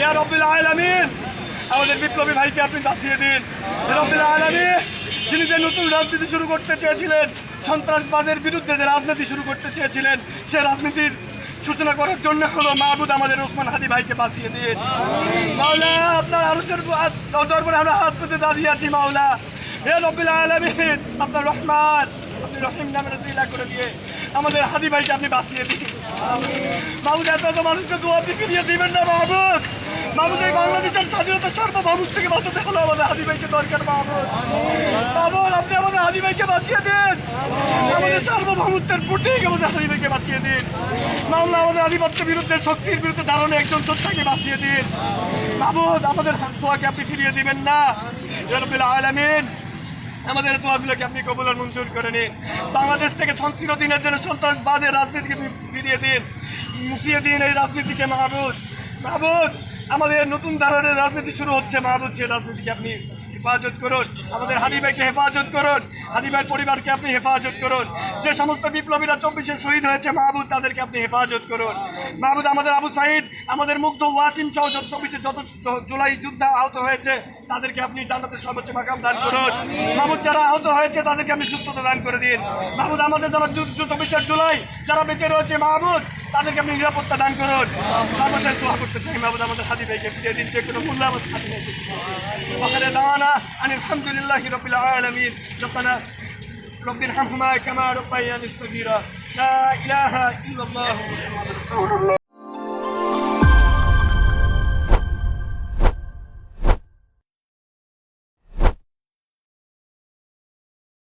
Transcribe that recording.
ইয়া রব্বিল আলামিন আমাদের বিপ্লবী ভাইকে আপনি বাঁচিয়ে দিন। ইয়া রব্বিল আলামিন যিনি যে নতুন রাজনীতি শুরু করতে চেয়েছিলেন, সন্ত্রাসবাদের বিরুদ্ধে যে রাজনীতি শুরু করতে চেয়েছিলেন, সে রাজনীতির সূচনা করার জন্য হলো মাহবুদ আমাদের ওসমান হাদি ভাইকে বাঁচিয়ে দিন। মাওলা, আপনার আরশের দরবারে আমরা হাত পেতে দাঁড়িয়ে আছি, মাওলা। হে রব্বিল আলামিন, আপনার রহমান, আপনি রহিম নামের চিলা করে দিয়ে আমাদের হাদি ভাইকে আপনি বাঁচিয়ে দিন। মাহবুদ এত মানুষকে দোয়া আপনি ফিরিয়ে দিবেন না মাহবুদ এই বাংলাদেশের স্বাধীনতা সার্বভৌমত্ব থেকে বাঁচাতে হলো আমাদের হাদি ভাইকে দরকার মাহবুদ মাহবুদ আপনি আমাদের হাদি ভাইকে বাঁচিয়ে দিন। আমাদের সার্বভৌমত্বের প্রতীক আমাদের হাদি ভাইকে বাঁচিয়ে দিন। মামলা আমাদের আধিপত্য বিরুদ্ধে শক্তির বিরুদ্ধে দাঁড়ানো একজন যোদ্ধাকে বাঁচিয়ে দিন। মাহবুদ আমাদের দোয়াকে আপনি ফিরিয়ে দিবেন না। রবিল আলমিন আমাদের দোয়াগুলোকে আপনি কবুল আর মঞ্জুর করে নিন। বাংলাদেশ থেকে সন্ত্রীয় দিনের জন্য সন্ত্রাসবাদের রাজনীতিকে ফিরিয়ে দিন। মুছিয়ে দিন এই রাজনীতিকে মাহবুদ মাহবুদ আমাদের নতুন ধরনের রাজনীতি শুরু হচ্ছে। মাহবুদ রাজনীতিকে আপনি হেফাজত করুন। আমাদের হাদি ভাইকে হেফাজত করুন। হাদি ভাইয়ের পরিবারকে আপনি হেফাজত করুন। যে সমস্ত বিপ্লবীরা চব্বিশে শহীদ হয়েছে মাহবুদ তাদেরকে আপনি হেফাজত করুন। মাহবুদ আমাদের আবু সাইদ, আমাদের মুগ্ধ ওয়াসিম সহ যত চব্বিশে যত জুলাই যুদ্ধ আহত হয়েছে, তাদেরকে আপনি জান্নাতের সর্বোচ্চ মাকাম দান করুন। মাহবুদ যারা আহত হয়েছে, তাদেরকে আপনি সুস্থতা দান করে দিন। মাহবুদ আমাদের যারা চব্বিশে জুলাই যারা বেঁচে রয়েছে মাহবুদ তাদেরকে আপনি নিরাপত্তা দান করুন সর্বশেষ দোয়া করতে চাই মাহবুদ আমাদের হাদি ভাইকে ফিরিয়ে দিন যে কোনো মূল্য আমাদের হাদি ভাইকে وآخر دعوانا أن الحمد لله رب العالمين ربنا رب ارحمهما كما ربياني صغيرا لا إله إلا الله محمد رسول الله